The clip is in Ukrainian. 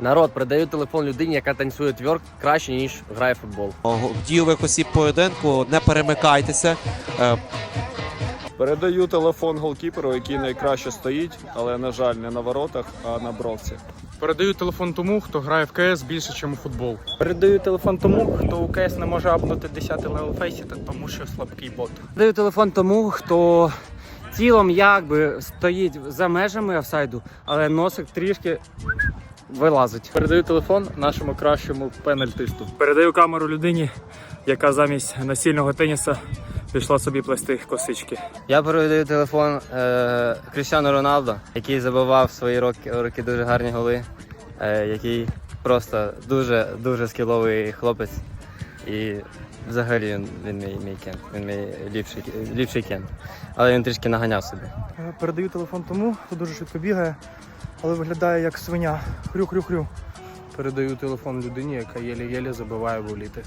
Народ, передаю телефон людині, яка танцює тверк краще, ніж грає в футбол. В дійових осіб поєдинку не перемикайтеся. Е, Передаю телефон голкіперу, який найкраще стоїть, але, на жаль, не на воротах, а на бровці. Передаю телефон тому, хто грає в КС більше, ніж у футбол. Передаю телефон тому, хто у КС не може апнути 10 левел фейсі, тому що слабкий бот. Даю телефон тому, хто тілом якби стоїть за межами офсайду, але носик трішки вилазить. Передаю телефон нашому кращому пенальтисту. Передаю камеру людині, яка замість насильного теніса пішла собі плести косички. Я передаю телефон е, Крістіану Роналдо, який забивав свої роки, роки дуже гарні голи, е, який просто дуже дуже скіловий хлопець. І взагалі він, він мій, мій кент. Він мій ліпший, ліпший кент. Але він трішки наганяв собі. Е, Передаю телефон тому, хто дуже швидко бігає, але виглядає як свиня. Хрю-хрю-хрю. Передаю телефон людині, яка єлі-єлі забиває воліти.